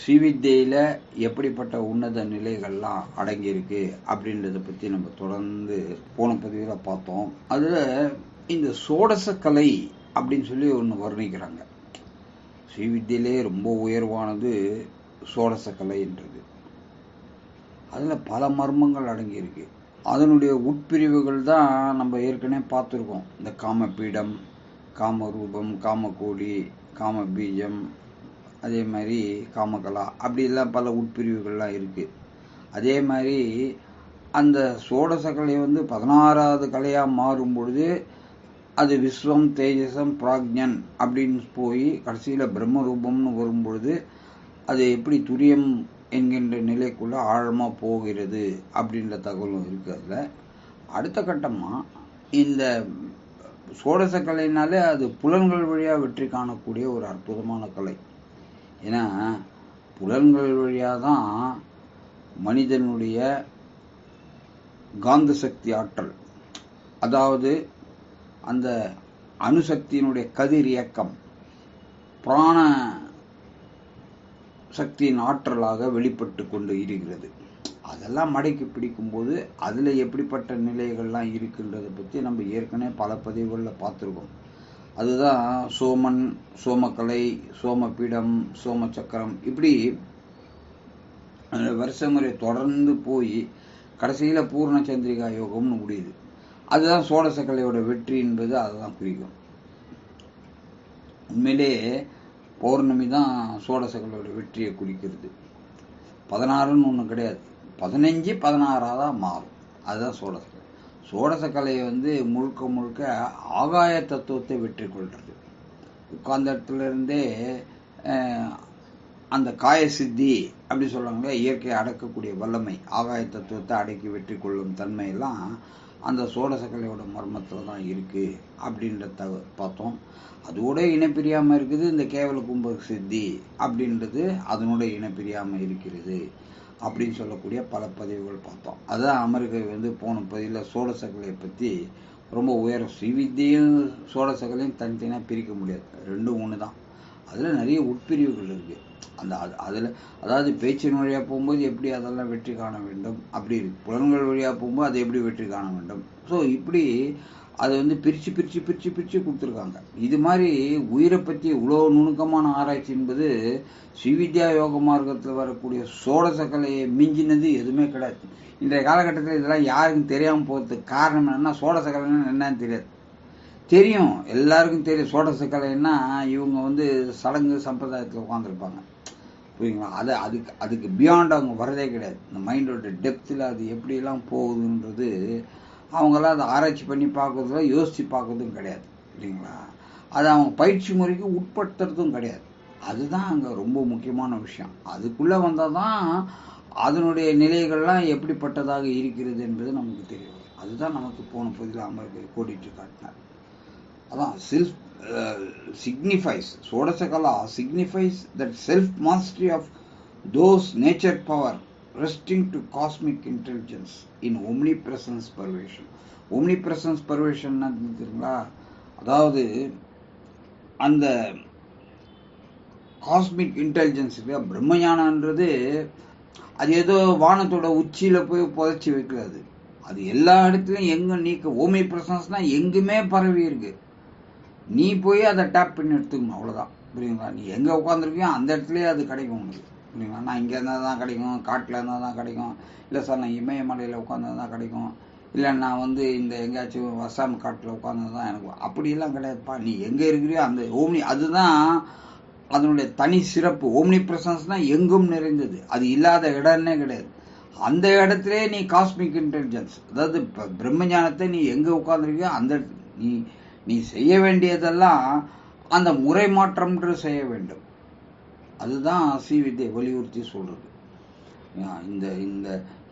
ஸ்ரீவித்யில எப்படிப்பட்ட உன்னத நிலைகள்லாம் அடங்கியிருக்கு அப்படின்றத பற்றி நம்ம தொடர்ந்து போன பதிவில் பார்த்தோம். அதில் இந்த சோடச கலை அப்படின்னு சொல்லி ஒன்று வர்ணிக்கிறாங்க. ஸ்ரீவித்தியிலே ரொம்ப உயர்வானது சோடச கலைன்றது அதில் பல மர்மங்கள் அடங்கியிருக்கு. அதனுடைய உட்பிரிவுகள் தான் நம்ம ஏற்கனவே பார்த்துருக்கோம். இந்த காமபீடம் காமரூபம் காமகோடி காமபீஜம் அதே மாதிரி காமகலா. அப்படிலாம் பல உட்பிரிவுகள்லாம் இருக்குது அதே மாதிரி அந்த சோடச கலை வந்து பதினாறாவது கலையாக மாறும் பொழுது அது விஸ்வம் தேஜசம் பிராக்ஞன் அப்படின்னு போய் கடைசியில் பிரம்மரூபம்னு வரும்பொழுது அது எப்படி துரியம் என்கின்ற நிலைக்குள்ளே ஆழமாக போகிறது அப்படின்ற தகவலும் இருக்குது அதில். அடுத்த கட்டமாக இந்த சோடச கலைனாலே அது புலன்கள் வழியாக வெற்றி காணக்கூடிய ஒரு அற்புதமான கலை. ஏன்னா புலன்கள் வழியாக தான் மனிதனுடைய காந்த சக்தி ஆற்றல். அதாவது அந்த அணுசக்தியினுடைய கதிர் இயக்கம் பிராண சக்தியின் ஆற்றலாக வெளிப்பட்டு கொண்டு இருக்கிறது. அதெல்லாம் மடக்கி பிடிக்கும்போது அதில் எப்படிப்பட்ட நிலைகள்லாம் இருக்குன்றதை பற்றி நம்ம ஏற்கனவே பல பதிவுகளில் பார்த்துருக்கோம். அதுதான் சோமன் சோமக்கலை சோமபீடம் சோமச்சக்கரம் இப்படி வருஷ முறை தொடர்ந்து போய் கடைசியில் பூர்ண சந்திரிகா யோகம்னு முடியுது. அதுதான் சோழசக்கலையோட வெற்றி என்பது அதுதான் குறிக்கும். உண்மையிலே பௌர்ணமி தான் சோழசக்கலையோட வெற்றியை குறிக்கிறது. பதினாறுன்னு ஒன்று கிடையாது. பதினஞ்சு பதினாறாக தான் மாறும். அதுதான் சோழசக்கலை. சோடசக்கலையை வந்து முழுக்க முழுக்க ஆகாய தத்துவத்தை வெற்றி கொள்வது உட்கார்ந்த இடத்துலேருந்தே அந்த காய சித்தி அப்படி சொல்லுவாங்களே இயற்கையை அடக்கக்கூடிய வல்லமை ஆகாய தத்துவத்தை அடக்கி வெற்றி கொள்ளும் தன்மையெல்லாம் அந்த சோடசக்கலையோட மர்மத்தில் தான் இருக்குது அப்படின்றத பார்த்தோம். அதோட இணைப்பிரியாமல் இருக்குது இந்த கேவல கும்ப சித்தி அப்படின்றது அதனோட இணைப்பிரியாமல் இருக்கிறது. அப்படின்னு சொல்லக்கூடிய பல பதிவுகள் பார்த்தோம். அதான் அமெரிக்கா வந்து போன பதிவில் சோழசகலையை பற்றி ரொம்ப உயரம் ஸ்ரீவித்தியும் சோழசகலையும் தனித்தனியாக பிரிக்க முடியாது. ரெண்டும் ஒன்று தான் அதில் நிறைய உட்பிரிவுகள் இருக்குது அந்த அது அதில் அதாவது பேச்சின் வழியாக போகும்போது எப்படி அதெல்லாம் வெற்றி காண வேண்டும்? அப்படி இருக்கு புலன்கள் வழியாக போகும்போது அதை எப்படி வெற்றி காண வேண்டும்? ஸோ இப்படி அதை வந்து பிரித்து பிரித்து பிரித்து பிரித்து கொடுத்துருக்காங்க. இது மாதிரி உயிரை பற்றி இவ்வளோ நுணுக்கமான ஆராய்ச்சி என்பது ஸ்ரீவித்யா யோக மார்க்கத்தில் வரக்கூடிய சோடசக்கலையை மிஞ்சினது எதுவுமே கிடையாது. இன்றைய காலகட்டத்தில் இதெல்லாம் யாருக்கும் தெரியாமல் போகிறதுக்கு காரணம் என்னென்னா சோடசக்கலைன்னு என்னன்னு தெரியாது. தெரியும். எல்லாருக்கும் தெரியும். சோடசக்கலைன்னா இவங்க வந்து சடங்கு சம்பிரதாயத்தில் உட்காந்துருப்பாங்க புரியுங்களா? அது அதுக்கு அதுக்கு பியாண்ட் அவங்க வரதே கிடையாது. இந்த மைண்டோட டெப்த்தில் அது எப்படியெல்லாம் போகுதுன்றது அவங்களாம் அதை ஆராய்ச்சி பண்ணி பார்க்குறதுல யோசித்து பார்க்குறதும் கிடையாது. இல்லைங்களா? அதை அவங்க பயிற்சி முறைக்கு உட்படுத்துறதும் கிடையாது. அதுதான் அங்கே ரொம்ப முக்கியமான விஷயம். அதுக்குள்ளே வந்தால் தான் அதனுடைய நிலைகள்லாம் எப்படிப்பட்டதாக இருக்கிறது என்பது நமக்கு தெரியும். அதுதான் நமக்கு போன பதில் அமர்வு கோடிட்டு காட்டினார். அதான் self signifies சோடசகலா signifies that self mastery of those nature power resting to cosmic intelligence in omnipresence pervasion omnipresence pervasion தெரியுங்களா அதாவது அந்த காஸ்மிக் இன்டெலிஜென்ஸ் இல்லையா? பிரம்மஞானன்றது அது ஏதோ வானத்தோட உச்சியில் போய் புதைச்சி வைக்கிறது அது. எல்லா இடத்துலையும் எங்கே நீக்க ஓமி பிரசன்ஸ்னால் எங்குமே பரவி இருக்கு. நீ போய் அதை டேப் பண்ணி எடுத்துக்கணும் அவ்வளோதான் புரியுங்களா நீ எங்கே உட்காந்துருக்கியோ அந்த இடத்துலயே அது கிடைக்கும் உனக்கு. அப்படின்னா நான் இங்கே இருந்தால் தான் கிடைக்கும் காட்டில் இருந்தால் தான் கிடைக்கும் இல்லை சார் நான் இமயமலையில் உட்காந்தா தான் கிடைக்கும் இல்லை நான் வந்து இந்த எங்கேயாச்சும் அசாம் காட்டில் உட்காந்து தான் எனக்கு அப்படிலாம் கிடையாதுப்பா. நீ எங்கே இருக்கிறியோ அந்த ஓம்னி அதுதான் அதனுடைய தனி சிறப்பு. ஓம்னி பிரசன்ஸ்னால் எங்கும் நிறைந்தது. அது இல்லாத இடம்னே கிடையாது. அந்த இடத்துலே நீ காஸ்மிக் இன்டெலிஜென்ஸ் அதாவது இப்போ பிரம்மஞானத்தை நீ எங்கே உட்காந்துருக்கியோ அந்த நீ நீ செய்ய வேண்டியதெல்லாம் அந்த முறை மாற்றம்ன்று செய்ய வேண்டும். அதுதான் ஸ்ரீவித்யை வலியுறுத்தி சொல்கிறது இந்த இந்த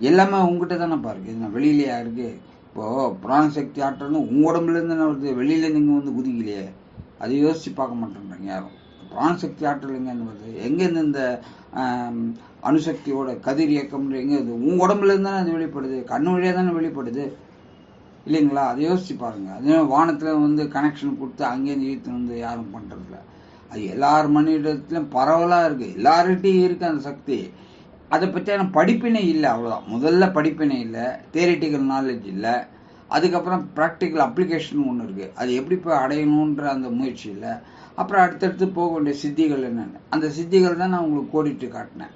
எல்லாமே உங்ககிட்ட தானேப்பா பாருங்க இது நான் வெளியிலையா இருக்கு? இப்போ பிராணசக்தி ஆற்றல்னு உங்க உடம்புலேருந்து என்ன வருது வெளியில் நீங்கள் வந்து குதிக்கலையே. அதை யோசிச்சு பார்க்க மாட்டேன்றாங்க யாரும். பிராணசக்தி ஆற்றல் எங்கேருந்து வருது எங்கேருந்து இந்த அணுசக்தியோட கதிர் இயக்கம் எங்க இது? உங்க உடம்புல இருந்து தானே அது வெளிப்படுது? கண்ணு வழியாக தானே வெளிப்படுது? இல்லைங்களா? அதை யோசிச்சு பாருங்க. அதே வானத்தில் வந்து கனெக்ஷன் கொடுத்து அங்கேருந்து இழுத்து வந்து யாரும் பண்ணுறதில்ல அது எல்லார் மனிதத்திலும் பரவலாக இருக்குது எல்லார்கிட்டையும் இருக்குது அந்த சக்தி. அதை பற்றியான படிப்பினை இல்லை அவ்வளோதான் முதல்ல படிப்பினை இல்லை தேரிட்டிக்கல் நாலேஜ் இல்லை. அதுக்கப்புறம் ப்ராக்டிக்கல் அப்ளிகேஷன் ஒன்று இருக்குது அது எப்படி போய் அடையணுன்ற அந்த முயற்சி இல்லை. அப்புறம் அடுத்தடுத்து போக வேண்டிய சித்திகள் என்னென்ன? அந்த சித்திகள் தான் நான் உங்களுக்கு கோடிட்டு காட்டினேன்.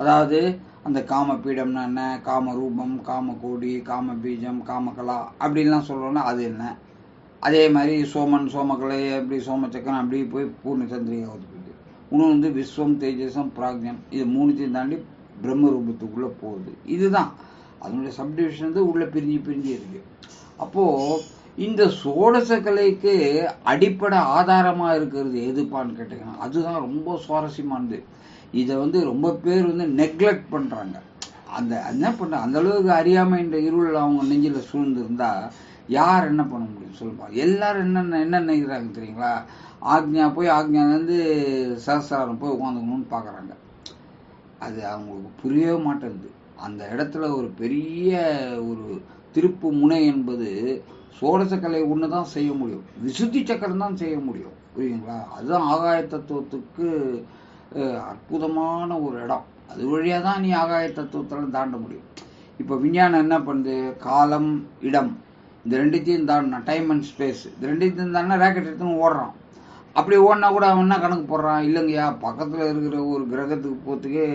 அதாவது அந்த காம பீடம்னா என்ன? காம ரூபம் காம கோடி காம பீஜம் காமகலா அப்படின்லாம் சொல்கிறோன்னா அது என்ன? அதே மாதிரி சோமன் சோமக்கலை அப்படி சோமச்சக்கரம் அப்படி போய் பூர்ண சந்திரிகா போகுது இன்னும் வந்து விஸ்வம் தேஜசம் பிராக்ஞம் இது மூணுத்தையும் தாண்டி பிரம்ம ரூபத்துக்குள்ளே போகுது. இதுதான். அதனுடைய சப்டிவிஷன் வந்து உள்ளே பிரிஞ்சு பிரிஞ்சு இருக்கு. அப்போது இந்த சோடச கலைக்கு அடிப்படை ஆதாரமாக இருக்கிறது எதுப்பான்னு கேட்டீங்கன்னா அதுதான் ரொம்ப சுவாரஸ்யமானது. இதை வந்து ரொம்ப பேர் வந்து நெக்லெக்ட் பண்ணுறாங்க அந்த என்ன பண்ற அந்த அளவுக்கு அறியாமை என்ற இருள் அவங்க நெஞ்சில் சூழ்ந்திருந்தா யார் என்ன பண்ண முடியும் சொல்லுப்பா. எல்லாரும் என்னென்ன என்ன நினைக்கிறாங்க தெரியுங்களா? ஆக்ஞா போய் ஆக்ஞாலேருந்து சகசிராரம் போய் உட்காந்துக்கணும்னு பார்க்குறாங்க. அது அவங்களுக்கு புரியவே மாட்டேங்குது. அந்த இடத்துல ஒரு பெரிய ஒரு திருப்பு முனை என்பது சோடச கலை ஒன்று தான் செய்ய முடியும். விசுத்தி சக்கரம் தான் செய்ய முடியும். புரியுங்களா அதுதான் ஆகாய தத்துவத்துக்கு அற்புதமான ஒரு இடம். அது வழியாக தான் நீ ஆகாய தத்துவத்தில் தாண்ட முடியும். இப்போ விஞ்ஞானம் என்ன பண்ணுது? காலம் இடம். இந்த ரெண்டுத்தையும் தாண்டினா டைம் அண்ட் ஸ்பேஸ் இது ரெண்டுத்தையும் தாண்டினா ரேக்கெட் எடுத்துன்னு ஓடுறான். அப்படி ஓடினா கூட அவன் என்ன கணக்கு போடுறான்? இல்லைங்கய்யா பக்கத்தில் இருக்கிற ஒரு கிரகத்துக்கு போகிறதுக்கே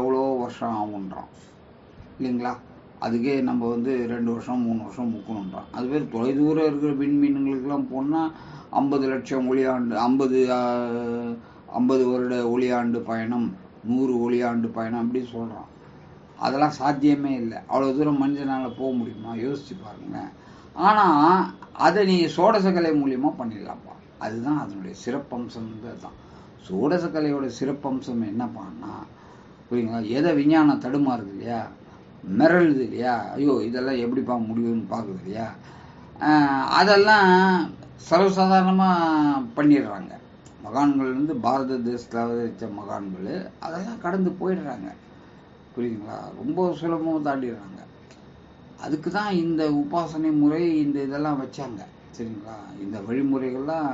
எவ்வளோ வருஷம் ஆகுன்றான் இல்லைங்களா? அதுக்கே நம்ம வந்து ரெண்டு வருஷம் மூணு வருஷம் முக்கணுன்றான் அது பேர் தொலைதூரம் இருக்கிற விண்மீன்களுக்கெல்லாம் போனால் ஐம்பது லட்சம் ஒளியாண்டு ஐம்பது ஐம்பது வருட ஒளியாண்டு பயணம் நூறு ஒளியாண்டு பயணம் அப்படி சொல்கிறான் அதெல்லாம் சாத்தியமே இல்லை. அவ்வளோ தூரம் மனிதனால் போக முடியுமா? யோசிச்சு பாருங்களேன். ஆனால் அதை நீ சோடசக்கலை மூலியமாக பண்ணிடலாம்ப்பா. அதுதான் அதனுடைய சிறப்பம்சம்ன்றது தான் சோடசக்கலையோட சிறப்பம்சம் என்னப்பான்னா புரியுங்களா எதை விஞ்ஞானம் தடுமாறுது இல்லையா? மிரளுது இல்லையா? ஐயோ இதெல்லாம் எப்படிப்பா முடியும்னு பார்க்குது இல்லையா? அதெல்லாம் சர்வசாதாரணமாக பண்ணிடுறாங்க. மகான்கள் வந்து பாரத தேசத்தில் அவதரித்த மகான்கள் அதெல்லாம் கடந்து போயிடுறாங்க. புரியுதுங்களா? ரொம்ப சுலபமாக தாண்டிடுறாங்க. அதுக்கு தான் இந்த உபாசனை முறை இந்த இதெல்லாம் வச்சாங்க. சரிங்களா? இந்த வழிமுறைகள்லாம்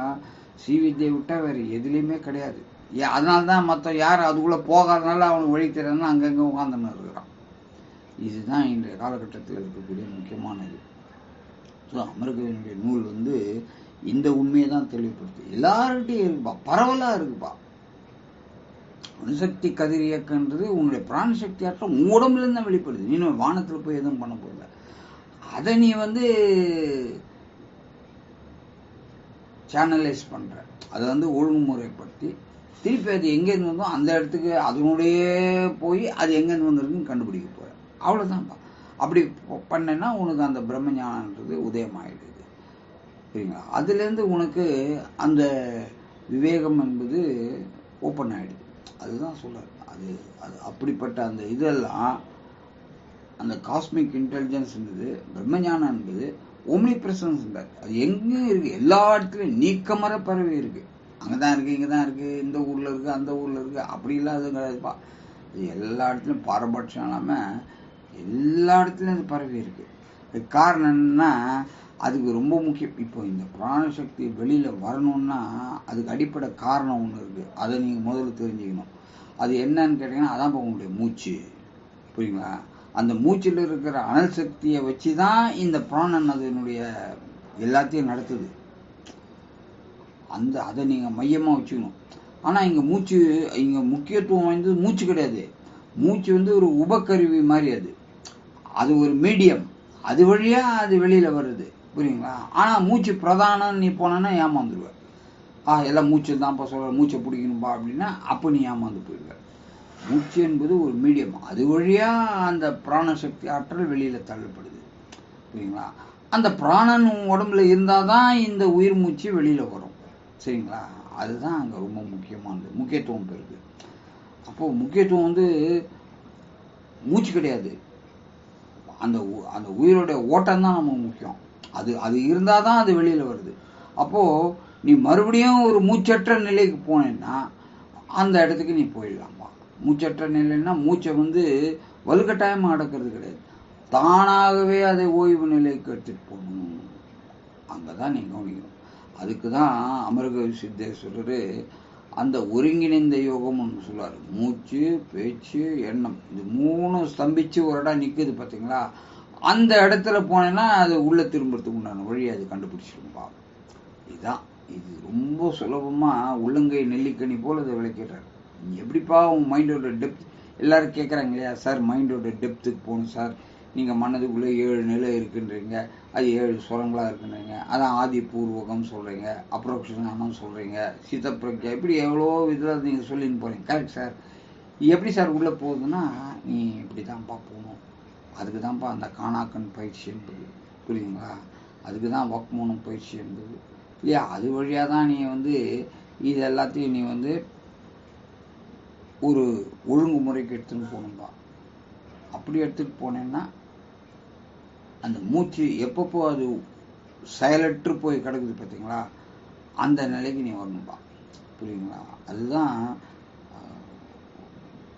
ஸ்ரீவித்யை விட்டால் வேறு எதுலேயுமே கிடையாது. ஏ அதனால தான் மற்ற யார் அதுக்குள்ளே போகாதனால அவனுக்கு வழி தெரியாதுன்னு அங்கங்கே உட்காந்துன்னு இருக்கிறான். இதுதான் இன்றைய காலகட்டத்தில் இருக்கக்கூடிய முக்கியமானது. ஸோ அமருகவினுடைய நூல் வந்து இந்த உண்மையை தான் தெளிவுபடுத்து எல்லார்கிட்டையும் இருக்குப்பா. பரவலாக இருக்குப்பா. அணுசக்தி கதிர் இயக்கன்றது உன்னுடைய பிராணசக்தி ஆற்றம் உன் உடம்புலேருந்து தான் வெளிப்படுது. நீ வானத்தில் போய் எதுவும் பண்ண போகல அதை நீ வந்து சேனலைஸ் பண்ற. அதை வந்து ஒழுங்குமுறைப்படுத்தி திருப்பி அது எங்கேருந்து வந்தோ அந்த இடத்துக்கு அதனுடைய போய் அது எங்கேருந்து வந்திருக்குன்னு கண்டுபிடிக்க போகிறேன் அவ்வளோதான்ப்பா அப்படி பண்ணேன்னா உனக்கு அந்த பிரம்ம ஞானன்றது உதயமாயிடுது. சரிங்களா அதுலேருந்து உனக்கு அந்த விவேகம் என்பது ஓப்பன் ஆகிடுது அதுதான் சொல்கிறேன் அது அது அப்படிப்பட்ட அந்த இதெல்லாம் அந்த காஸ்மிக் இன்டெலிஜென்ஸ் இருந்தது பிரம்மஞானம் என்பது ஓம்னி பிரசன்ஸ் அது எங்கேயும் இருக்கு? எல்லா இடத்துலையும் நீக்கமர பரவி இருக்கு. அங்கதான் இருக்கு இங்கே தான் இருக்கு இந்த ஊர்ல இருக்கு அந்த ஊர்ல இருக்கு அப்படி இல்லாத கிடையாதுப்பா இது எல்லா இடத்துலையும் பாரபட்சம் இல்லாம எல்லா இடத்துலையும் அது பரவி இருக்கு. அதுக்கு காரணம் என்னன்னா அதுக்கு ரொம்ப முக்கியம். இப்போ இந்த பிராணசக்தி வெளியில வரணும்னா அதுக்கு அடிப்படை காரணம் ஒன்று இருக்கு. அதை நீங்க முதல்ல தெரிஞ்சுக்கணும். அது என்னன்னு கேட்டீங்கன்னா அதான் இப்போ உங்களுடைய மூச்சு. புரியுங்களா? அந்த மூச்சில் இருக்கிற அனல் சக்தியை வச்சு தான் இந்த பிராணன் அதனுடைய எல்லாத்தையும் நடத்துது. அந்த அதை நீங்க மையமா வச்சுக்கணும். ஆனா இங்க மூச்சு இங்க முக்கியத்துவம் வாய்ந்தது மூச்சு கிடையாது. மூச்சு வந்து ஒரு உபகருவி மாதிரி அது. அது ஒரு மீடியம். அது வழியா அது வெளியில வருது. புரியுங்களா? ஆனா மூச்சு பிரதானம் நீ போனேன்னா ஏமாந்துடுவேன் ஆ எல்லாம் மூச்சு தான்ப்பா சொல்கிற மூச்சை பிடிக்கணும்பா அப்படின்னா அப்போ நீ ஏமாந்து போயிடுவேன் மூச்சு என்பது ஒரு மீடியம். அது வழியா அந்த பிராணசக்தி ஆற்றல் வெளியில தள்ளப்படுது. சரிங்களா அந்த பிராணன் உடம்புல உடம்புல இருந்தாதான் இந்த உயிர் மூச்சு வெளியில வரும். சரிங்களா? அதுதான் அங்கே ரொம்ப முக்கியமானது. முக்கியத்துவம் பெறுது. அப்போ முக்கியத்துவம் வந்து மூச்சு கிடையாது. அந்த உ- அந்த உயிரோடைய ஓட்டம் தான் நமக்கு முக்கியம். அது அது இருந்தால் தான் அது வெளியில் வருது. அப்போது நீ மறுபடியும் ஒரு மூச்சற்ற நிலைக்கு போனேன்னா அந்த இடத்துக்கு நீ போயிடலாம்? மூச்சற்ற நிலைன்னா மூச்சை வந்து வலுக்கட்டாயமாக அடக்கிறது கிடையாது. தானாகவே அதை ஓய்வு நிலைக்கு எடுத்துகிட்டு போகணும். அங்கே தான் நீ கவனிக்கணும். அதுக்கு தான் அமர்கவி சித்தேஸ்வரர் அந்த ஒருங்கிணைந்த யோகம்னு சொல்லுவார் மூச்சு பேச்சு எண்ணம். இது மூணும் ஸ்தம்பிச்சு ஒரு இடம் நிற்குது பார்த்தீங்களா அந்த இடத்துல போனேன்னா அது உள்ளே திரும்புறதுக்கு உண்டான வழி அது கண்டுபிடிச்சிருப்பா இதுதான். இது ரொம்ப சுலபமாக உள்ளங்கை நெல்லிக்கனி போல் அதை விளக்கிறார் எப்படிப்பா உன் மைண்டோட டெப்த் எல்லாரும் கேட்குறாங்க இல்லையா? சார் மைண்டோட டெப்த்துக்கு போகணும் சார். நீங்கள் மனதுக்குள்ளே ஏழு நிலை இருக்குன்றீங்க. அது ஏழு சுரங்களாக இருக்குன்றீங்க. அதான் ஆதி பூர்வகம் சொல்கிறீங்க அப்ரோக்ஷனானம் சொல்கிறீங்க சித்தப்பிரக்யா இப்படி எவ்வளோ இதில் நீங்கள் சொல்லின்னு போகிறீங்க கரெக்ட் சார் எப்படி சார் உள்ளே போகுதுன்னா நீ இப்படி தான்ப்பா போகணும். அதுக்கு தான்ப்பா அந்த காணாக்கன் பயிற்சி என்பது. புரியுதுங்களா? அதுக்கு தான் வக்மூனம் பயிற்சி என்பது. இல்லையா? அது வழியாக தான் நீ வந்து இது எல்லாத்தையும் நீ வந்து ஒரு ஒழுங்குமுறைக்கு எடுத்துன்னு போகணும்பா அப்படி எடுத்துகிட்டு போனேன்னா அந்த மூச்சு எப்பப்போ அது செயலற்று போய் கிடக்குது பார்த்தீங்களா அந்த நிலைக்கு நீ வரணும்பா புரியுங்களா அதுதான்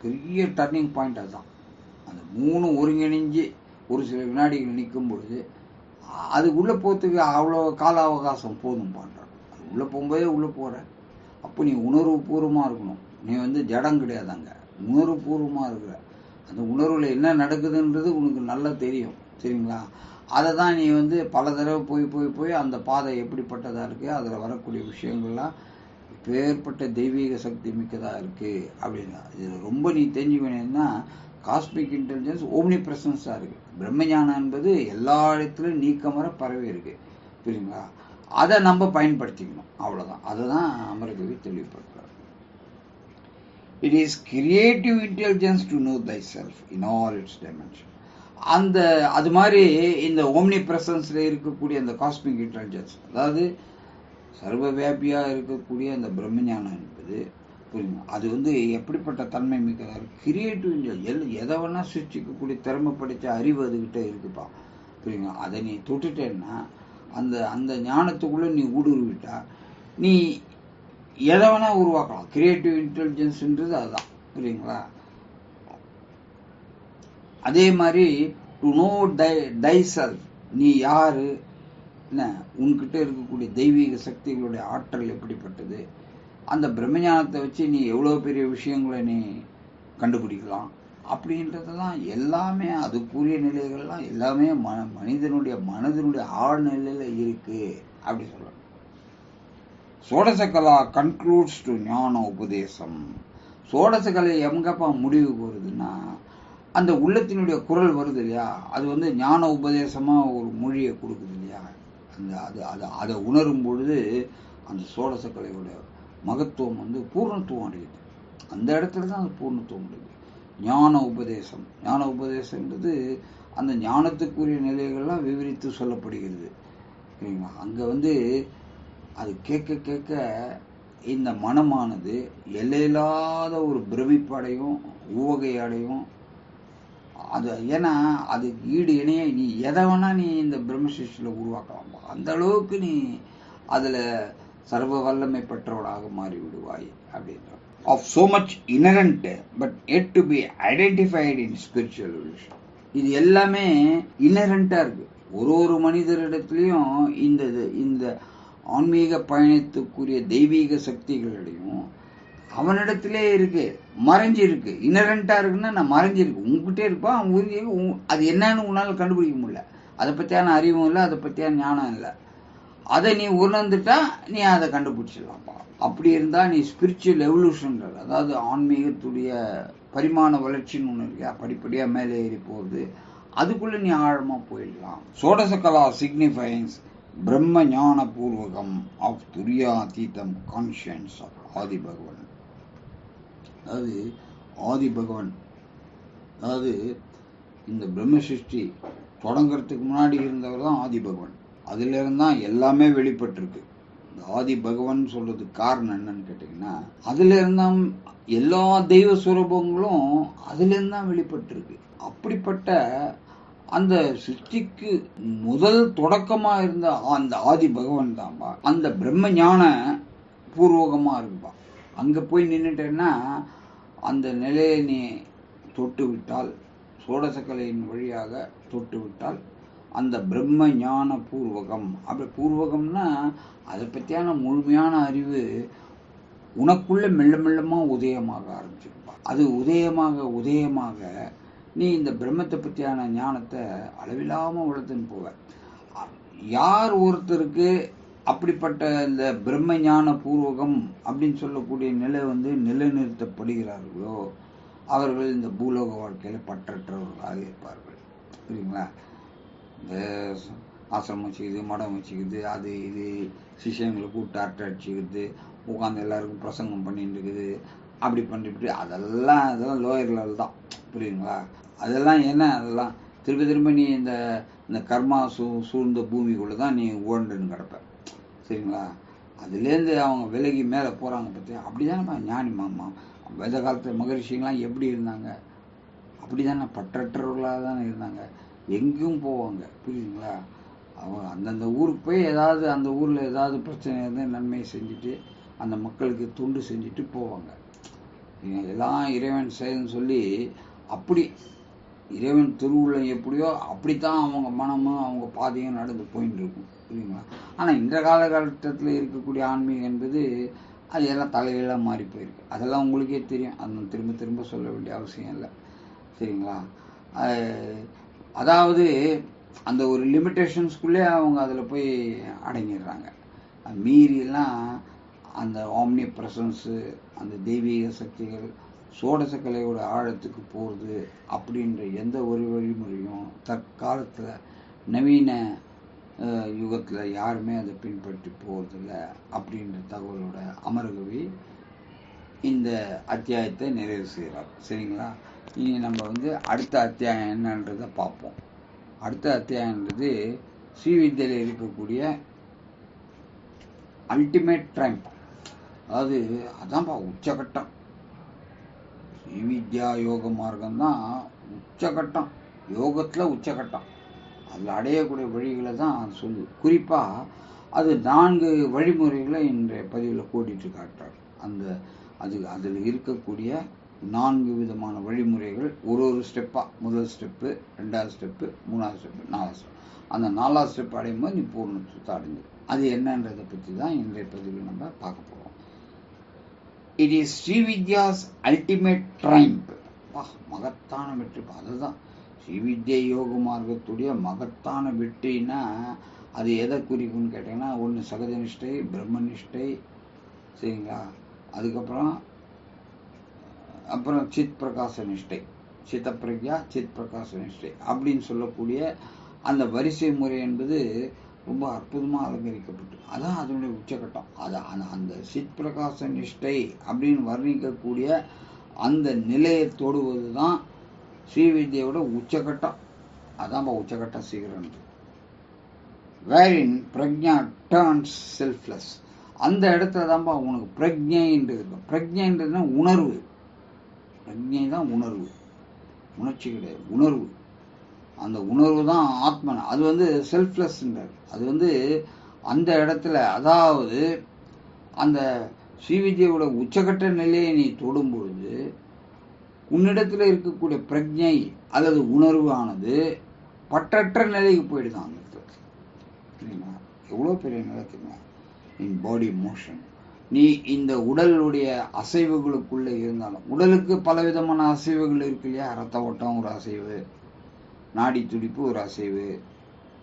பெரிய டர்னிங் பாயிண்ட் அதுதான். அந்த மூணு ஒருங்கிணைஞ்சு ஒரு சில வினாடிகள் நிற்கும் பொழுது அதுக்குள்ளே போகிறதுக்கு அவ்வளோ கால அவகாசம் போதும் பண்ணுறாங்க அது உள்ளே போகும்போதே உள்ளே போகிற அப்போ நீ உணர்வு பூர்வமாக இருக்கணும். நீ வந்து ஜடம் கிடையாது அங்கே உணர்வு பூர்வமாக இருக்கிற. அந்த உணர்வில் என்ன நடக்குதுன்றது உனக்கு நல்லா தெரியும். சரிங்களா? அதை தான் நீ வந்து பல தடவை போய் போய் போய் அந்த பாதை எப்படிப்பட்டதாக இருக்குது அதில் வரக்கூடிய விஷயங்கள்லாம் பேர்பட்ட தெய்வீக சக்தி மிக்கதாக இருக்குது அப்படின்னா இதில் ரொம்ப நீ தெரிஞ்சுக்கணும்னா காஸ்மிக் இன்டெலிஜென்ஸ் ஓம்னி ப்ரெசன்ஸாக இருக்குது பிரம்மஞானம் என்பது எல்லா இடத்துலையும் நீக்கமர பரவி இருக்குது புரியுங்களா அதை நம்ம பயன்படுத்திக்கணும். அவ்வளோதான் அதை தான் Amaradevi தெளிவுபடுத்துறாரு it is creative intelligence to know thy self in all its dimension அந்த அது மாதிரி இந்த ஓம்னி பிரசன்ஸில் இருக்கக்கூடிய அந்த காஸ்மிக் இன்டெலிஜென்ஸ் அதாவது சர்வவியாபியாக இருக்கக்கூடிய அந்த பிரம்மஞானம் என்பது புரியுங்க அது வந்து எப்படிப்பட்ட தன்மை மிக்கதாக இருக்கு கிரியேட்டிவ் எல் எதை வேணால் சிருஷ்டிக்கக்கூடிய திறமை படித்த அறிவு அதுக்கிட்ட இருக்குப்பா. புரியுங்க அதை நீ தொட்டுட்டேன்னா அந்த அந்த ஞானத்துக்குள்ளே நீ ஊடுருவிட்டா நீ எதை வேணால் உருவாக்கலாம். கிரியேட்டிவ் இன்டெலிஜென்ஸுன்றது அதுதான். புரியுங்களா அதே மாதிரி to know thy thy self நீ யார்? என்ன? உன்கிட்ட இருக்கக்கூடிய தெய்வீக சக்திகளுடைய ஆற்றல் எப்படிப்பட்டது? அந்த பிரம்மஞானத்தை வச்சு நீ எவ்வளோ பெரிய விஷயங்களை நீ கண்டுபிடிக்கலாம்? அப்படின்றதெல்லாம் எல்லாமே அதுக்குரிய நிலைகள்லாம் எல்லாமே ம மனிதனுடைய மனதினுடைய ஆழ்நிலையில் இருக்குது அப்படி சொல்லணும். சோடசகலா கன்க்ளூட்ஸ் டு ஞான உபதேசம். சோடசகலை எங்கப்பா முடிவுக்கு வருதுன்னா அந்த உள்ளத்தினுடைய குரல் வருது இல்லையா? அது வந்து ஞான உபதேசமாக ஒரு மொழியை கொடுக்குது இல்லையா? அந்த அது அதை அதை உணரும் பொழுது அந்த சோடசக்கலையோட மகத்துவம் வந்து பூர்ணத்துவம் அடையுது. அந்த இடத்துல தான் அது பூர்ணத்துவம் அடையுது. ஞான உபதேசம். ஞான உபதேசன்றது அந்த ஞானத்துக்குரிய நிலைகள்லாம் விவரித்து சொல்லப்படுகிறது. சரிங்களா? அங்கே வந்து அது கேட்க கேட்க இந்த மனமானது எல்லையில்லாத ஒரு பிரமிப்படையும் ஊவகையடையும். அது ஏன்னா அதுக்கு ஈடு இணைய நீ எதை வேணா நீ இந்த பிரம்மசிஷ்டில் உருவாக்கலாம். அந்த அளவுக்கு நீ அதில் சர்வ வல்லமை பெற்றவனாக மாறிவிடுவாய் அப்படின்ற of so much inherent but yet to be identified in spiritual விஷயம் இது எல்லாமே இன்னரண்ட்டாக இருக்கு. ஒரு ஒரு மனிதரிடத்துலையும் இந்த இது- இந்த ஆன்மீக பயணத்துக்குரிய தெய்வீக சக்திகளிடையும் அவனிடத்திலே இருக்கு மறைஞ்சிருக்கு. இன்னரண்டா இருக்குன்னா நான் மறைஞ்சிருக்கு. உங்ககிட்டே இருப்பான் அவன் உறுதி அது என்னன்னு உன்னால் கண்டுபிடிக்க முடியல. அதை பற்றியான அறிவும் இல்லை அதை பற்றியான ஞானம் இல்லை. அதை நீ உணர்ந்துட்டா நீ அதை கண்டுபிடிச்சிடலாம்ப்பா. அப்படி இருந்தால் நீ ஸ்பிரிச்சுவல் எவல்யூஷன்றது அதாவது ஆன்மீகத்துடைய பரிமாண வளர்ச்சின்னு ஒன்று இருக்கியா படிப்படியாக மேலே ஏறி போகுது. அதுக்குள்ளே நீ ஆழமாக போயிடலாம். சோடசக்கலா சிக்னிஃபைன்ஸ் பிரம்ம ஞான பூர்வகம் ஆஃப் துரியாதீதம் கான்ஷியன்ஸ் ஆஃப் ஆதி பகவன். அதாவது ஆதி பகவன் அதாவது இந்த பிரம்ம சிருஷ்டி தொடங்கிறதுக்கு முன்னாடி இருந்தவர் தான் ஆதி பகவன். அதிலிருந்து தான் எல்லாமே வெளிப்பட்டிருக்கு. இந்த ஆதி பகவன் சொல்றதுக்கு காரணம் என்னன்னு கேட்டிங்கன்னா அதுல எல்லா தெய்வ சுரூபங்களும் அதுலேருந்து தான் வெளிப்பட்டிருக்கு. அப்படிப்பட்ட அந்த சிருஷ்டிக்கு முதல் தொடக்கமா இருந்த அந்த ஆதி பகவான் தான்பா. அந்த பிரம்ம ஞான பூர்வகமா இருக்குப்பா அங்க போய் நின்றுட்டேன்னா அந்த நிலையை நீ தொட்டு விட்டால் சோடசக்கலையின் வழியாக தொட்டு விட்டால் அந்த பிரம்ம ஞான பூர்வகம். அப்படி பூர்வகம்னா அதை பற்றியான முழுமையான அறிவு உனக்குள்ள மெல்ல மெல்லமாக உதயமாக ஆரம்பிச்சிருப்பா. அது உதயமாக உதயமாக நீ இந்த பிரம்மத்தை பற்றியான ஞானத்தை அளவில்லாமல் வளர்த்துன்னு போவ. யார் ஒருத்தருக்கு அப்படிப்பட்ட இந்த பிரம்ம ஞான பூர்வகம் அப்படின்னு சொல்லக்கூடிய நிலை வந்து நிலைநிறுத்தப்படுகிறார்களோ அவர்கள் இந்த பூலோக வாழ்க்கையில் பற்றற்றவர்களாக இருப்பார்கள். புரியுங்களா இந்த ஆசிரமம் வச்சுக்குது மடம் வச்சுக்குது அது இது சிஷியங்களை கூப்பிட்டு அரட்டை அடிச்சுக்குது உட்காந்து எல்லாருக்கும் பிரசங்கம் பண்ணிட்டு இருக்குது அப்படி பண்ணிட்டு அதெல்லாம் அதெல்லாம் லோயர் லெவல் தான். புரியுங்களா அதெல்லாம் என்ன? அதெல்லாம் திரும்ப திரும்ப நீ இந்த இந்த கர்மா சூ சூழ்ந்த பூமிக்குள்ளே தான் நீ ஓண்டுன்னு கிடப்ப. சரிங்களா? அதுலேருந்து அவங்க விலகி மேலே போகிறாங்க பற்றி அப்படி தானே ஞானி மாமா. வேத காலத்து மகரிஷிங்களாம் எப்படி இருந்தாங்க? அப்படி தானே பற்றற்றவர்களாக தானே இருந்தாங்க. எங்கேயும் போவாங்க புரியுதுங்களா? அவங்க அந்தந்த ஊருக்கு போய் ஏதாவது அந்த ஊரில் ஏதாவது பிரச்சனை இருந்து நன்மையை செஞ்சுட்டு அந்த மக்களுக்கு தொண்டு செஞ்சுட்டு போவாங்க. எல்லாம் இறைவன் செயல்னு சொல்லி அப்படி இறைவன் திருவுள்ளம் எப்படியோ அப்படித்தான் அவங்க மனமும் அவங்க பாதையும் நடந்து போயின்னு இருக்கும் புரியுங்களா ஆனால் இந்த காலகட்டத்தில் இருக்கக்கூடிய ஆன்மீகம் என்பது அது எல்லாம் தலையெல்லாம் மாறி போயிருக்கு. அதெல்லாம் உங்களுக்கே தெரியும். அது திரும்ப திரும்ப சொல்ல வேண்டிய அவசியம் இல்லை. சரிங்களா? அதாவது அந்த ஒரு லிமிட்டேஷன்ஸ்குள்ளே அவங்க அதில் போய் அடங்கிடுறாங்க. மீறியெல்லாம் அந்த ஆம்னி ப்ரெசன்ஸு அந்த தெய்வீக சக்திகள் சோடசக்கலையோட ஆழத்துக்கு போகிறது அப்படின்ற எந்த ஒரு வழிமுறையும் தற்காலத்தில் நவீன யுகத்தில் யாருமே அதை பின்பற்றி போகிறதில்ல அப்படின்ற தகவலோட அமரகவி இந்த அத்தியாயத்தை நிறைவு செய்கிறார் சரிங்களா? இனி நம்ம வந்து அடுத்த அத்தியாயம் என்னன்றதை பார்ப்போம். அடுத்த அத்தியாயன்றது ஸ்ரீவித்தியில் இருக்கக்கூடிய அல்டிமேட் ட்ரைம்ப் அதாவது அதான்ப்பா உச்சகட்டம். ஸ்ரீவித்யா யோக மார்க்கம் தான் உச்சகட்டம். யோகத்தில் உச்சகட்டம். அதில் அடையக்கூடிய வழிகளை தான் அது குறிப்பாக அது நான்கு வழிமுறைகளை இன்றைய பதிவில் கோடிட்டு காட்டுறார். அந்த அது அதில் இருக்கக்கூடிய நான்கு விதமான வழிமுறைகள். ஒரு ஒரு ஸ்டெப்பாக முதல் ஸ்டெப்பு ரெண்டாவது ஸ்டெப்பு மூணாவது ஸ்டெப்பு நாலாவது ஸ்டெப். அந்த நாலாவது ஸ்டெப் அடையும் போது நீ பூர்ணத்துவத்தை அடைஞ்சிடும் அது என்னன்றதை பற்றி தான் இன்றைய பதிவில் நம்ம பார்க்க போகிறோம் it is Srividya's ultimate triumph வா மகத்தான வெற்றி. அதுதான். ஸ்ரீவித்யா யோக மார்க்கத்துடைய மகத்தான வெற்றினா அது எதை குறிக்கும்னு கேட்டிங்கன்னா ஒன்று சகஜ நிஷ்டை பிரம்ம நிஷ்டை சரிங்களா? அதுக்கப்புறம் அப்புறம் சித் பிரகாச நிஷ்டை. சித்தப்பிரக்யா சித் பிரகாச நிஷ்டை அப்படின்னு சொல்லக்கூடிய அந்த வரிசை முறை என்பது ரொம்ப அற்புதமாக அலங்கரிக்கப்பட்டு அதான் அதனுடைய உச்சகட்டம். அது அந்த அந்த சித் பிரகாச நிஷ்டை அப்படின்னு வர்ணிக்கக்கூடிய அந்த நிலையை தொடுவது தான் ஸ்ரீவித்யோட உச்சகட்டம். அதான்ப்பா உச்சகட்டம் சீக்கிரம் வேரின் பிரக்ஞா டேர்ன்ஸ் செல்ஃப்லெஸ் அந்த இடத்துல தான்ப்பா உனக்கு பிரக்ஞைன்றது இருக்கும் பிரக்ஞைன்றதுனா உணர்வு. பிரக்ஞை தான் உணர்வு. உணர்ச்சி கிடையாது உணர்வு. அந்த உணர்வு தான் ஆத்மன். அது வந்து செல்ஃப்லெஸ்ன்றார் அது வந்து அந்த இடத்துல அதாவது அந்த ஸ்ரீவிஜயோட உச்சகட்ட நிலையை நீ தொடும் பொழுது உன்னிடத்தில் இருக்கக்கூடிய பிரஜை அல்லது உணர்வு ஆனது பற்றற்ற நிலைக்கு போயிடுதான் அந்த இடத்துல. சரிங்களா எவ்வளோ பெரிய நிலத்துங்க இன் பாடி மோஷன் நீ இந்த உடலுடைய அசைவுகளுக்குள்ளே இருந்தாலும் உடலுக்கு பலவிதமான அசைவுகள் இருக்கு இல்லையா? ரத்த ஓட்டம் ஒரு அசைவு. நாடி துடிப்பு ஒரு அசைவு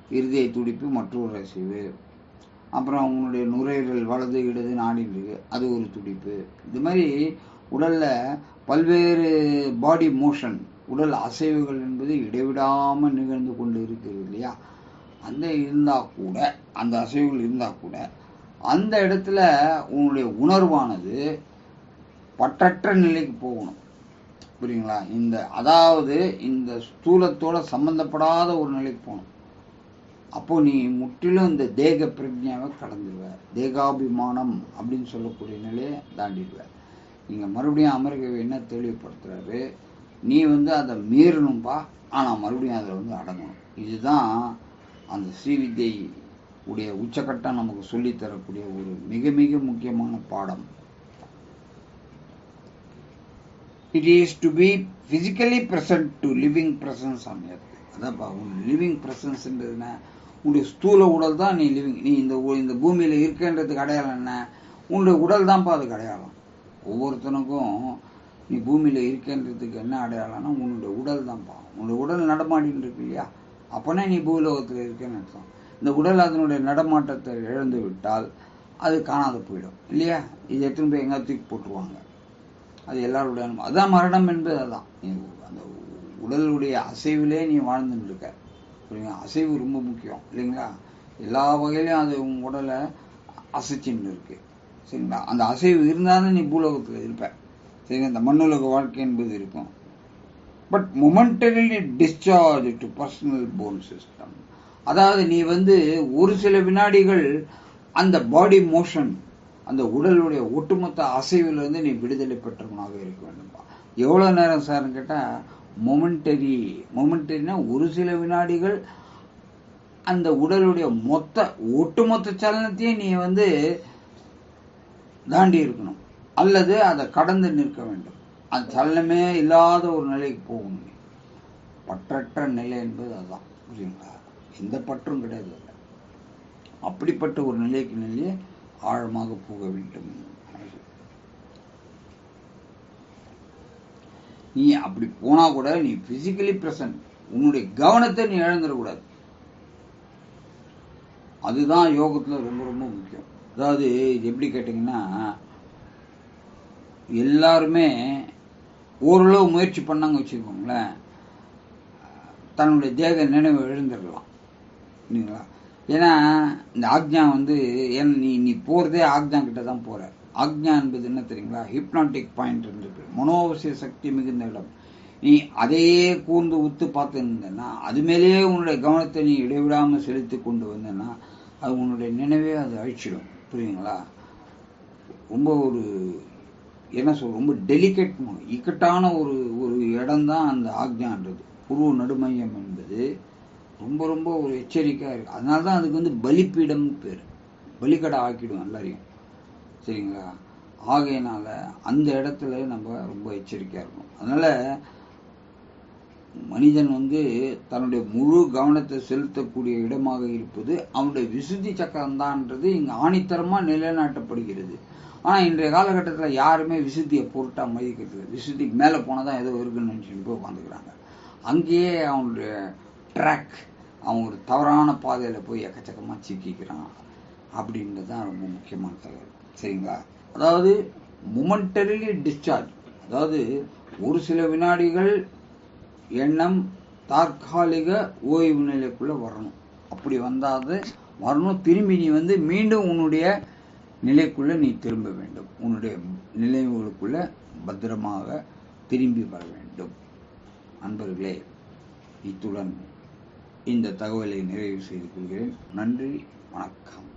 இருதய துடிப்பு மற்றொரு அசைவு. அப்புறம் உன்னுடைய நுரையீரல் வலது இடது நாடி இருக்கு அது ஒரு துடிப்பு. இது மாதிரி உடலில் பல்வேறு பாடி மோஷன் உடல் அசைவுகள் என்பது இடைவிடாமல் நிகழ்ந்து கொண்டு இருக்கிறது இல்லையா? அந்த இருந்தால் கூட அந்த அசைவுகள் இருந்தால் கூட அந்த இடத்துல உன்னுடைய உணர்வானது பற்றற்ற நிலைக்கு போகணும். புரியுங்களா? இந்த அதாவது இந்த ஸ்தூலத்தோட சம்பந்தப்படாத ஒரு நிலைக்கு போகணும். அப்போ நீ முற்றிலும் இந்த தேக பிரஜாவை கடந்துடுவ. தேகாபிமானம் அப்படின்னு சொல்லக்கூடிய நிலையை தாண்டிடுவ. நீங்கள் மறுபடியும் அமெரிக்காவை என்ன தெளிவுபடுத்துறாரு? நீ வந்து அதை மீறணும்பா. ஆனால் மறுபடியும் அதில் வந்து அடங்கணும். இதுதான் அந்த ஸ்ரீவித்தை உடைய உச்சக்கட்டம் நமக்கு சொல்லித் தரக்கூடிய ஒரு மிக மிக முக்கியமான பாடம். It is to be physically present to living presence on earth அதான்ப்பா உன் லிவிங் ப்ரெசன்ஸ்ன்றதுனா உன்னுடைய ஸ்தூல உடல் தான் நீ லிவிங் நீ இந்த இந்த பூமியில் இருக்கன்றதுக்கு அடையாளம் என்ன? உன்னுடைய உடல் தான்ப்பா அதுக்கு அடையாளம். ஒவ்வொருத்தனுக்கும் நீ பூமியில் இருக்கன்றதுக்கு என்ன அடையாளம்னா உன்னுடைய உடல் தான்ப்பா உன்னுடைய உடல் நடமாடின்னு இருக்கு இல்லையா? அப்போனே நீ பூலோகத்தில் இருக்கேன்னு அர்த்தம். இந்த உடல் அதனுடைய நடமாட்டத்தை இழந்து விட்டால் அது காணாத போயிடும். இல்லையா? இது எடுத்துன்னு போய் எங்கேயாவது தூக்கி போட்டுருவாங்க. அது எல்லாருடைய அனுபவம். மரணம் என்பது அதுதான். நீ அந்த உடலுடைய அசைவிலே நீ வாழ்ந்துட்டு இருக்க புரியுங்க அசைவு ரொம்ப முக்கியம். இல்லைங்களா? எல்லா வகையிலையும் அது உங்கள் உடலை அசைச்சின்னு இருக்கு. சரிங்களா? அந்த அசைவு இருந்தாலும் நீ பூலோகத்தில் இருப்ப. சரிங்க இந்த மண்ணுலக வாழ்க்கை என்பது இருக்கும். But momentarily discharge to personal phone system அதாவது நீ வந்து ஒரு சில வினாடிகள் அந்த பாடி மோஷன் அந்த உடலுடைய ஒட்டுமொத்த அசைவிலிருந்து நீ விடுதலை பெற்றவனாக இருக்க வேண்டும்பா. எவ்வளோ நேரம் சார்னு கேட்டால் மொமெண்டரி மொமெண்டரினா ஒரு சில வினாடிகள் அந்த உடலுடைய மொத்த ஒட்டுமொத்த சலனத்தையும் நீ வந்து தாண்டி இருக்கணும். அல்லது அதை கடந்து நிற்க வேண்டும். அந்த சலனமே இல்லாத ஒரு நிலைக்கு போகணும் நீ பற்றற்ற நிலை என்பது அதுதான். புரியுங்களா எந்த பற்றும் கிடையாது அப்படிப்பட்ட ஒரு நிலைக்கு நிலையே ஆழமாக போக வேண்டும். நீ அப்படி போனா கூட நீ பிசிக்கலி பிரசன்ட் உன்னுடைய கவனத்தை நீ இழந்துடக்கூடாது. அதுதான் யோகத்துல ரொம்ப ரொம்ப முக்கியம். அதாவது இது எப்படி கேட்டிங்கன்னா எல்லாருமே ஓரளவு முயற்சி பண்ணாங்க வச்சுக்கோங்களேன். தன்னுடைய தேக நினைவு எழுந்துடலாம் இல்லைங்களா? ஏன்னா இந்த ஆக்ஞா வந்து ஏன்னா நீ நீ போகிறதே ஆக்ஞா கிட்ட தான் போகிற ஆக்ஞா என்பது என்ன தெரியுங்களா? ஹிப்னாட்டிக் பாயிண்ட் இருக்கு மனோவசிய சக்தி மிகுந்த இடம். நீ அதையே கூர்ந்து உத்து பார்த்துருந்தேன்னா அது மேலேயே உன்னுடைய கவனத்தை நீ இடைவிடாமல் செலுத்தி கொண்டு வந்தேன்னா அது உன்னுடைய நினைவே அது அழிச்சிடும். புரியுங்களா ரொம்ப ஒரு என்ன சொல் ரொம்ப டெலிகேட் இக்கட்டான ஒரு ஒரு இடம்தான் அந்த ஆக்ஞான்றது. புருவ நடுமையம் என்பது. ரொம்ப ரொம்ப ஒரு எச்சரிக்கையாக இருக்குது அதனால தான் அதுக்கு வந்து பலிப்பீடம் பேர். பலிக்கடை ஆக்கிடும் எல்லாரையும். சரிங்களா? ஆகையினால அந்த இடத்துல நம்ம ரொம்ப எச்சரிக்கையாக இருக்கணும். அதனால் மனிதன் வந்து தன்னுடைய முழு கவனத்தை செலுத்தக்கூடிய இடமாக இருப்பது அவனுடைய விசுத்தி சக்கரம்தான்றது இங்கே ஆணித்தரமாக நிலைநாட்டப்படுகிறது. ஆனால் இன்றைய காலகட்டத்தில் யாருமே விசுத்தியை பொருட்டாக மதிக்கிறது இல்லை. விசுத்திக்கு மேலே போனால் தான் ஏதோ இருக்குன்னு நினச்சிட்டு போய் உட்காந்துக்கிறாங்க அங்கேயே அவனுடைய ட்ராக் அவன் ஒரு தவறான பாதையில் போய் எக்கச்சக்கமாக சிக்கிக்கிறான். அப்படின்றது தான் ரொம்ப முக்கியமான தகவல் சரிங்களா? அதாவது மொமெண்டரிலி டிஸ்சார்ஜ் அதாவது ஒரு சில வினாடிகள் எண்ணம் தற்காலிக ஓய்வு நிலைக்குள்ளே வரணும். அப்படி வந்தாது வரணும். திரும்பி நீ வந்து மீண்டும் உன்னுடைய நிலைக்குள்ளே நீ திரும்ப வேண்டும். உன்னுடைய நிலைவுகளுக்குள்ளே பத்திரமாக திரும்பி வர வேண்டும். அன்பர்களே இத்துடன் இந்த தகவலை நிறைவு செய்து கொள்கிறேன். நன்றி வணக்கம்.